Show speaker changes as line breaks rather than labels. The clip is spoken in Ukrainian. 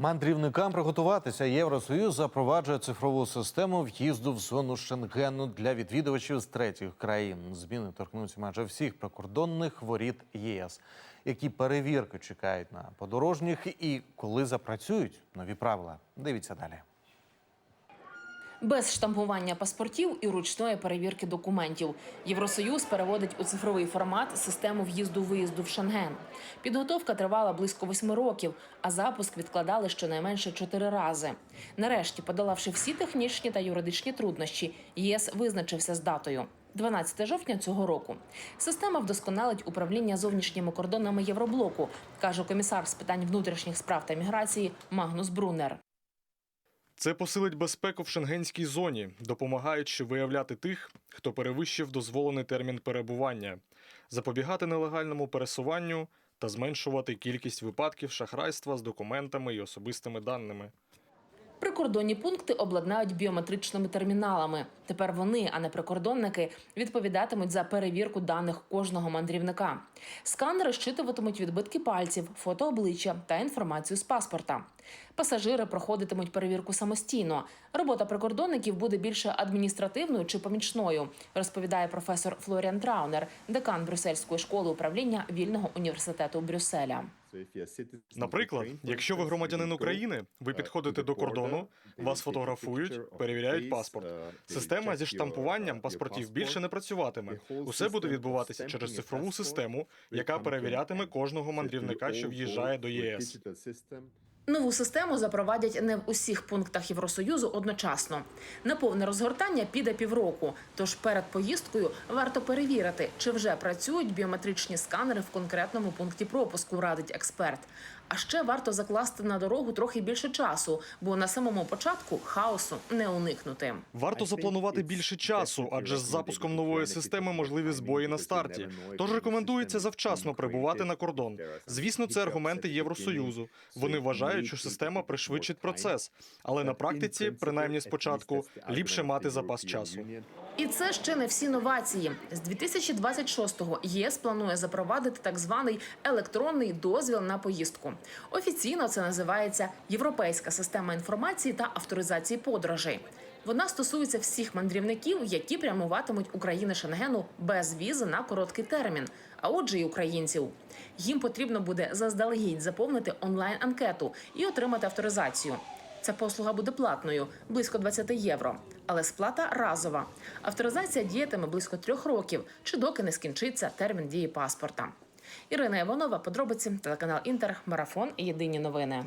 Мандрівникам приготуватися Євросоюз запроваджує цифрову систему в'їзду в зону Шенгену для відвідувачів з третіх країн. Зміни торкнуться майже всіх прикордонних воріт ЄС. Які перевірки чекають на подорожніх і коли запрацюють нові правила? Дивіться далі.
Без штампування паспортів і ручної перевірки документів Євросоюз переводить у цифровий формат систему в'їзду-виїзду в Шенген. Підготовка тривала близько восьми років, а запуск відкладали щонайменше чотири рази. Нарешті, подолавши всі технічні та юридичні труднощі, ЄС визначився з датою. 12 жовтня цього року система вдосконалить управління зовнішніми кордонами Євроблоку, каже комісар з питань внутрішніх справ та міграції Магнус Брунер.
Це посилить безпеку в шенгенській зоні, допомагаючи виявляти тих, хто перевищив дозволений термін перебування, запобігати нелегальному пересуванню та зменшувати кількість випадків шахрайства з документами і особистими даними.
Прикордонні пункти обладнають біометричними терміналами. Тепер вони, а не прикордонники, відповідатимуть за перевірку даних кожного мандрівника. Сканери щитуватимуть відбитки пальців, фото обличчя та інформацію з паспорта. Пасажири проходитимуть перевірку самостійно. Робота прикордонників буде більше адміністративною чи помічною, розповідає професор Флоріан Траунер, декан Брюссельської школи управління вільного університету Брюсселя.
Наприклад, якщо ви громадянин України, ви підходите до кордону, вас фотографують, перевіряють паспорт. Система зі штампуванням паспортів більше не працюватиме. Усе буде відбуватися через цифрову систему, яка перевірятиме кожного мандрівника, що в'їжджає до ЄС.
Нову систему запровадять не в усіх пунктах Євросоюзу одночасно. На повне розгортання піде півроку. Тож перед поїздкою варто перевірити, чи вже працюють біометричні сканери в конкретному пункті пропуску, радить експерт. А ще варто закласти на дорогу трохи більше часу, бо на самому початку хаосу не уникнути.
Варто запланувати більше часу, адже з запуском нової системи можливі збої на старті. Тож рекомендується завчасно прибувати на кордон. Звісно, це аргументи Євросоюзу. Вони вважають, що система пришвидшить процес, але на практиці, принаймні спочатку, ліпше мати запас часу.
І це ще не всі новації. З 2026-го ЄС планує запровадити так званий електронний дозвіл на поїздку. Офіційно це називається Європейська система інформації та авторизації подорожей. Вона стосується всіх мандрівників, які прямуватимуть України Шенгену без візи на короткий термін, а отже, і українців. Їм потрібно буде заздалегідь заповнити онлайн-анкету і отримати авторизацію. Ця послуга буде платною близько 20 євро, але сплата разова. Авторизація діятиме близько трьох років, чи доки не скінчиться термін дії паспорта. Ірина Іванова, подробиці, телеканал Інтер, марафон. Єдині новини.